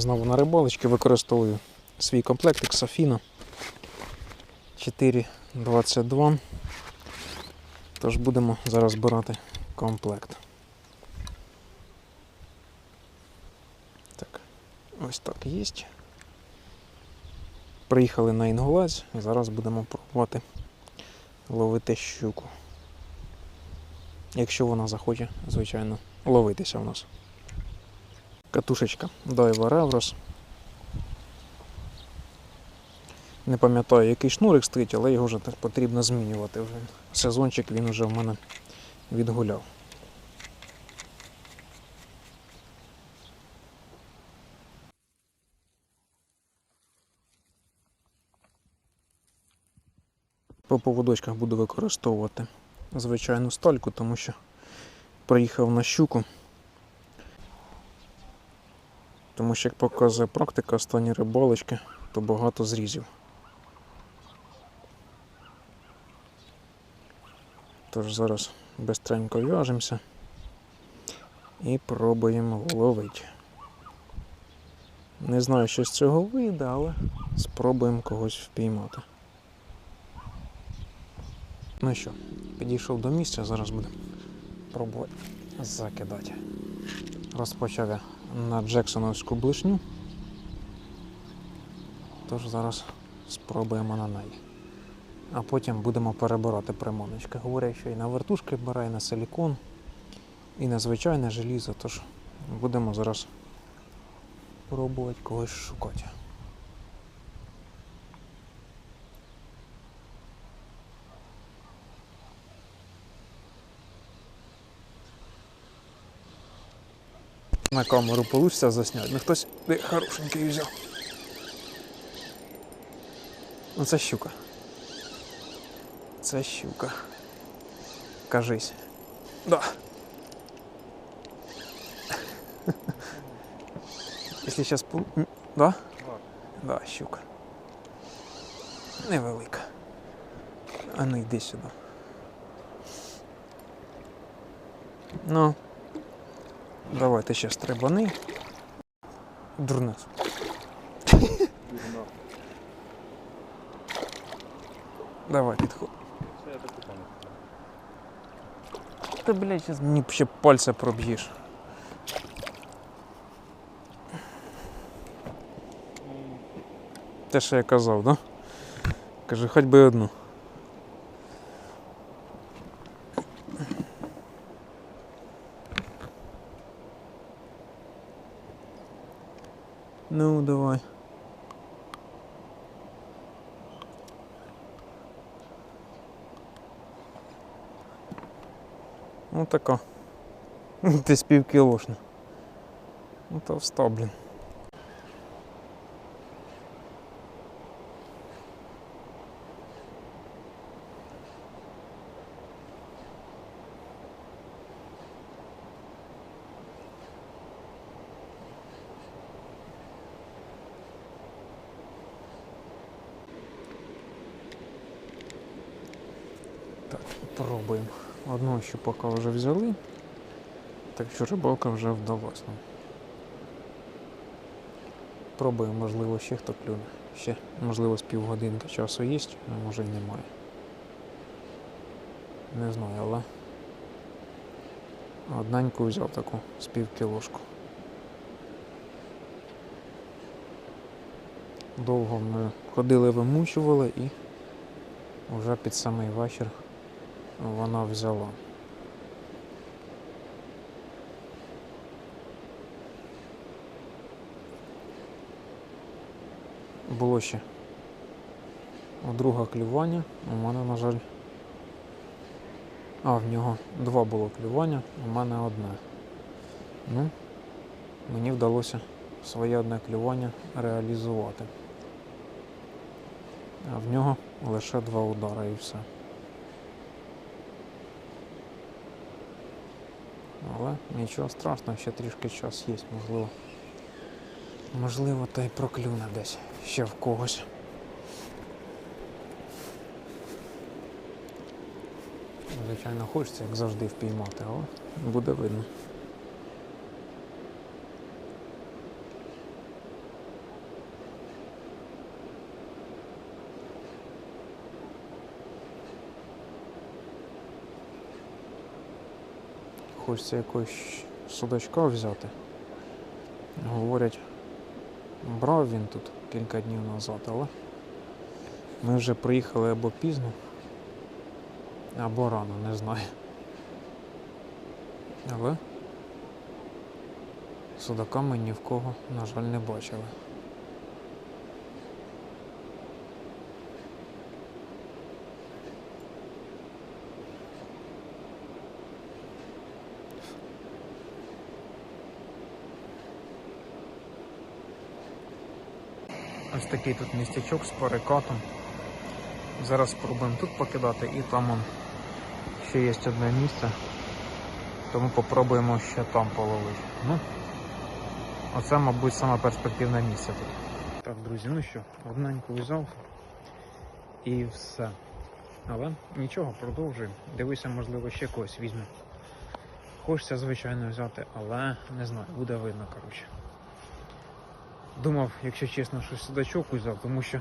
знову на рибалочки використовую свій комплектик Софіна 4,22. Тож будемо зараз збирати комплект. Так, ось так є. Приїхали на Інгулець, зараз будемо пробувати ловити щуку. Якщо вона захоче, звичайно, ловитися у нас. Катушечка Daiwa Revros. Не пам'ятаю, який шнурик стоїть, але його вже потрібно змінювати. Вже сезончик він вже в мене відгуляв. По поводочках буду використовувати звичайну стальку, тому що приїхав на щуку. Тому що, як показує практика останні рибалочки, то багато зрізів. Тож зараз бистренько в'яжемося і пробуємо ловити. Не знаю, що з цього вийде, але спробуємо когось впіймати. Ну що, підійшов до місця, зараз будемо пробувати закидати. Розпочав я на Джексоновську блишню. Тож зараз спробуємо на неї. А потім будемо перебирати приманочки. Говорять, що і на вертушки бере, і на силікон, і на звичайне желізо, тож будемо зараз пробувати когось шукати. На камеру получится заснять. Ну хтось де хорошенький взяв. Ну це щука. Це щука. Кажись. Да. Если сейчас пу... Да? Да, щука. Невелика. А ну йди сюди. Ну. Давайте ще стрибани. Дурнес. Давай, підходь. Та, блядь, зараз мені ще пальця проб'єш. Те, що я казав, да? Каже, хоч би одну. Ну, давай. Ну така. Десь півкілошна. Ну товста, блін. Пробуємо. Одного щупака вже взяли. Так що рибалка вже вдалась. Пробуємо, можливо, ще хто клюне. Ще, можливо, з півгодинки часу є, а може й немає. Не знаю, але одненьку взяв таку з півкілошку. Довго ми ходили, вимучували і вже під самий вечір вона взяла. Було ще друге клювання, у мене, на жаль. А, в нього два було клювання, у мене одне. Ну, мені вдалося своє одне клювання реалізувати. А в нього лише два удари і все. Але нічого страшного, ще трішки час є, можливо. Можливо, та й проклюне десь ще в когось. Звичайно, хочеться, як завжди, впіймати, але буде видно. Хочеться якогось судачка взяти. Говорять, брав він тут кілька днів назад, але ми вже приїхали або пізно, або рано, не знаю. Але судака ми ні в кого, на жаль, не бачили. Ось такий тут містячок з перекатом. Зараз спробуємо тут покидати і там ще є одне місце. Тому попробуємо ще там половити. Ну, оце, мабуть, саме перспективне місце тут. Так, друзі, ну що, одненьку взяв і все. Але нічого, продовжуємо. Дивися, можливо, ще когось візьме. Хочеться, звичайно, взяти, але не знаю, буде видно, коротше. Думав, якщо чесно, що судачок узяв, тому що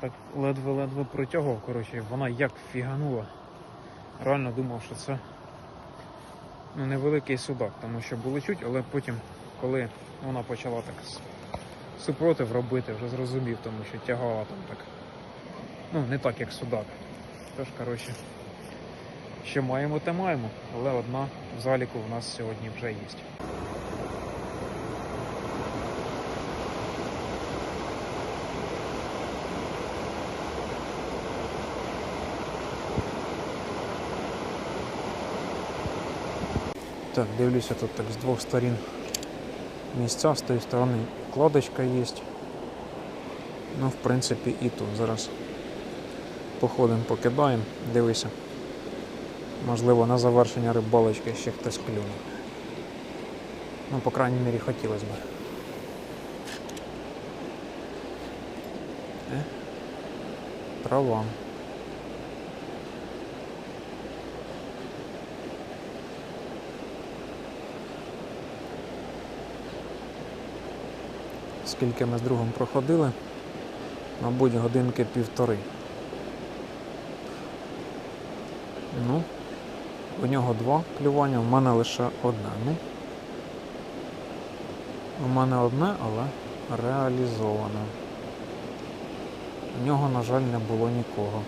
так ледве-ледве протягував, коротше, вона як фіганула. Реально думав, що це ну, невеликий судак, тому що було чуть, але потім, коли вона почала так супротив робити, вже зрозумів, тому що тягала там так. Ну, не так, як судак. Тож, коротше, що маємо, те маємо, але одна в заліку в нас сьогодні вже є. Так, дивлюся, тут так з двох сторін місця, з тієї сторони кладочка є. Ну, в принципі, і тут зараз походимо, покидаємо, дивися. Можливо, на завершення рибалочки ще хтось клюне. Ну, по крайній мірі, хотілося б. Е? Трава. Скільки ми з другом проходили? Мабуть, годинки півтори. Ну, у нього два клювання, у мене лише одне. Ну, у мене одне, але реалізоване. У нього, на жаль, не було нікого.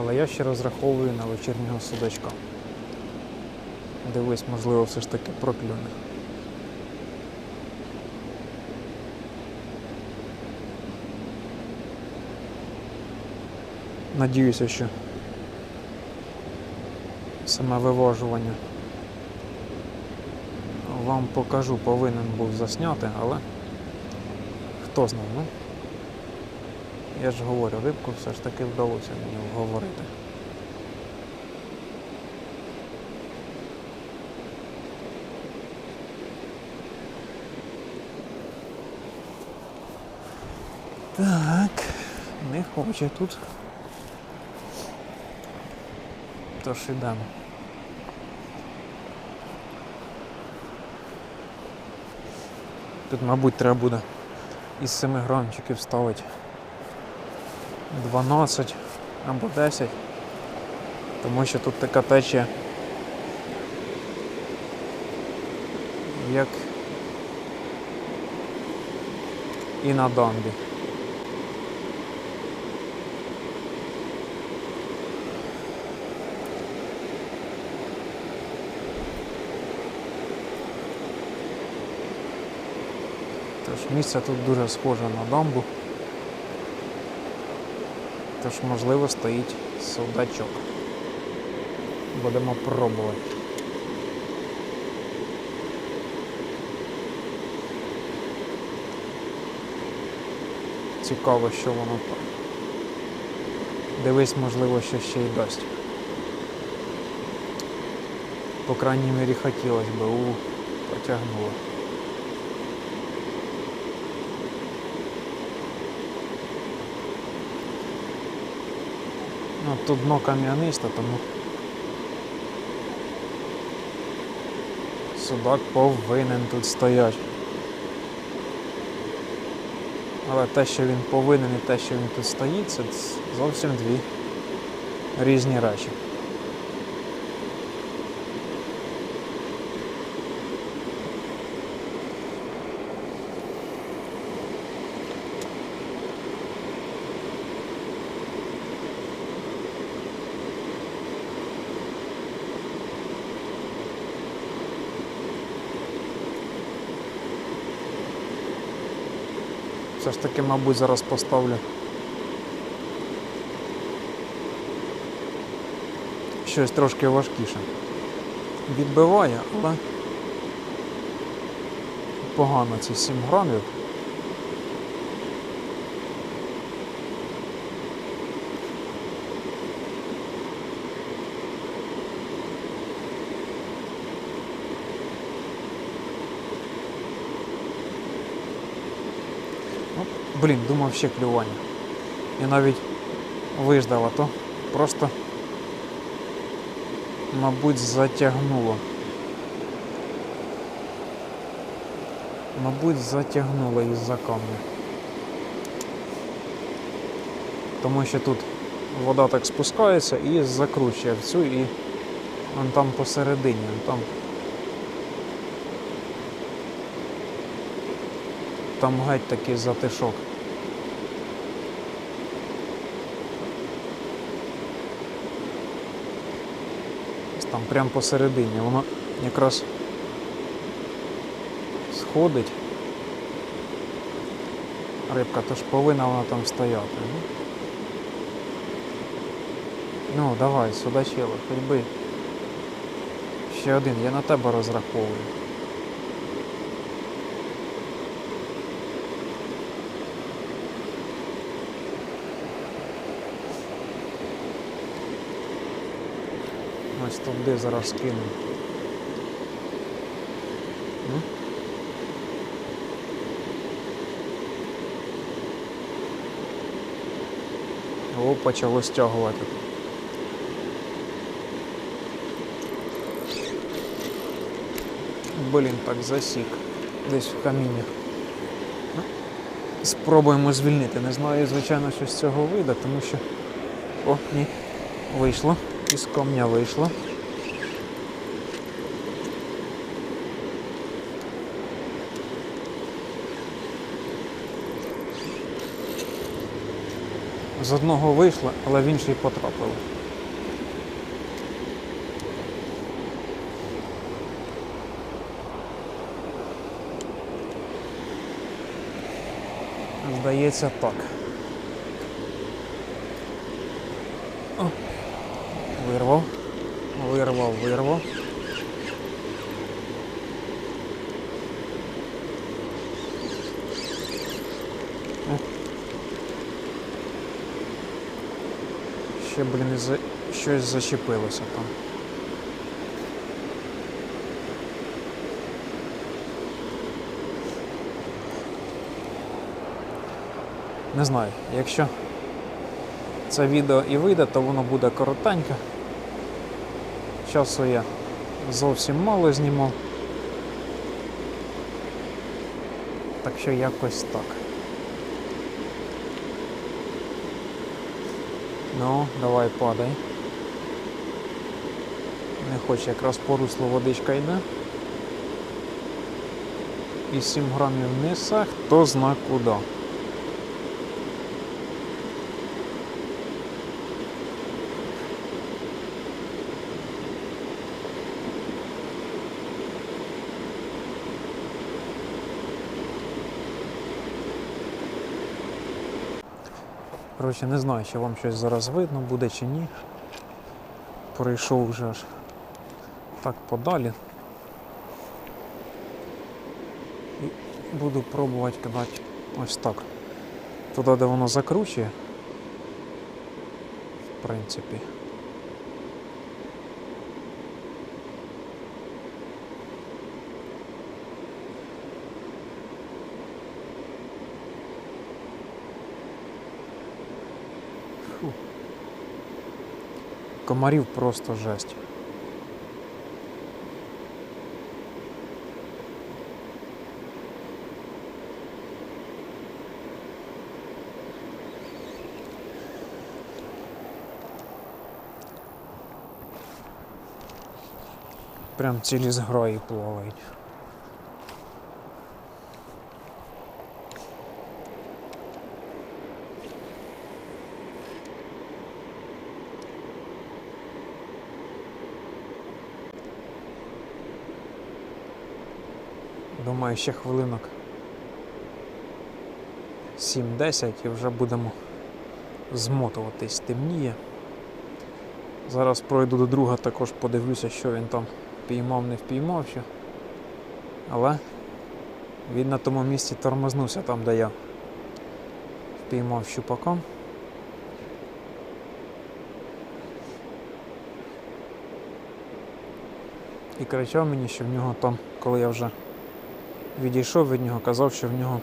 Але я ще розраховую на вечірнього судачка. Дивись, можливо, все ж таки проклюне. Надіюся, що саме виважування вам покажу, повинен був засняти, але хто знає, ну. Я ж говорю, рибку все ж таки вдалося мені вговорити. Так, не хоче тут. Тож ідемо. Тут, мабуть, треба буде із 7 грамчиків ставити 12 або 10, тому що тут така течія, як і на дамбі. Тож місце тут дуже схоже на дамбу. Тож, можливо, стоїть судачок. Будемо пробувати. Цікаво, що воно там. Дивись, можливо, що ще й дасть. По крайній мірі хотілося б, у потягнуло. Ну, тут дно кам'янисте, тому судак повинен тут стояти. Але те, що він повинен і те, що він тут стоїть, це зовсім дві різні речі. Все ж таки, мабуть, зараз поставлю. Щось трошки важкіше. Відбиває, але погано ці 7 грамів. Блін, думав ще клювання. І навіть виждав, а то просто, мабуть, затягнуло. Мабуть, затягнуло із-за камня. Тому що тут вода так спускається і закручує в цю і он там посередині, он там. Там геть такий затишок. Там прямо посередині. Воно якраз сходить. Рибка, тож повинна вона там стояти. Ну, давай, судачило, хоч би. Ще один, я на тебе розраховую. Ось туди зараз кину. Ну. О, почало стягувати. Блін, так засік. Десь в каміннях. Ну, Спробуємо звільнити. Не знаю, звичайно, що з цього вийде, тому що... О, ні. Вийшло. Із камня вийшло. З одного вийшло, але в інший потрапило. Здається так. О, вирвав, вирвав, вирвав. Ще, блін, за... щось зачепилося там. Не знаю, якщо це відео і вийде, то воно буде коротеньке. Часу я зовсім мало знімав. Так що якось так. Ну, давай падай. Не хоче, якраз по руслу водичка йде. І 7 грамів вниз, хто зна куди. Коротше, не знаю, чи вам щось зараз видно буде чи ні. Прийшов вже аж так подалі. І буду пробувати кидати ось так. Туди, де воно закручує. В принципі. Фу. Комарів просто жесть. Прям цілі згрої плавають. Думаю, ще хвилинок 7-10 і вже будемо змотуватись. Темніє. Зараз пройду до друга, також подивлюся, що він там впіймав, не впіймав ще. Але він на тому місці тормознувся там, де я впіймав щупаком. І кричав мені, що в нього там, коли я вже відійшов від нього, казав, що в нього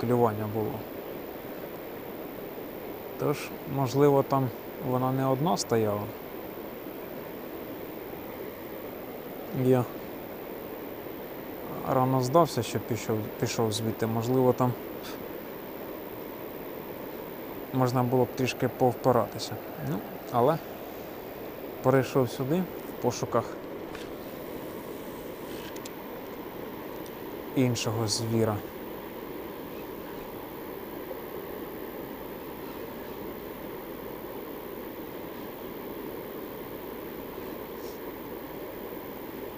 клювання було. Тож, можливо, там вона не одна стояла. Я рано здався, що пішов, пішов звідти. Можливо, там можна було б трішки повпиратися. Ну, але перейшов сюди в пошуках іншого звіра.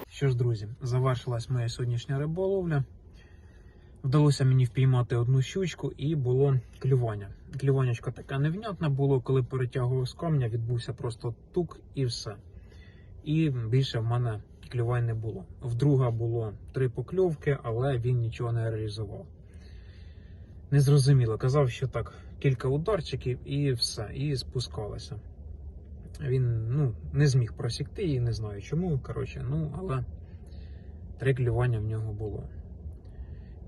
Що ж, друзі, завершилась моя сьогоднішня риболовля. Вдалося мені впіймати одну щучку і було клювання. Клюванячко таке невнятне було, коли перетягував з камня, відбувся просто тук і все. І більше в мене клювань не було. Вдруга було три покльовки, але він нічого не реалізував. Незрозуміло. Казав, що так, кілька ударчиків і все, і спускалося. Він ну, не зміг просікти її, не знаю чому. Коротше, ну, але три клювання в нього було.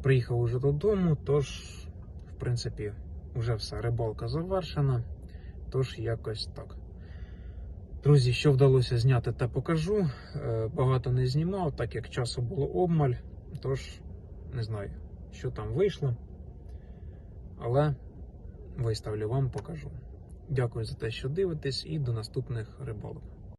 Приїхав уже додому, тож, в принципі, вже все, рибалка завершена. Тож якось так. Друзі, що вдалося зняти, те покажу. Е, Багато не знімав, так як часу було обмаль. Тож, не знаю, що там вийшло. Але виставлю вам, покажу. Дякую за те, що дивитесь, і до наступних рибалок.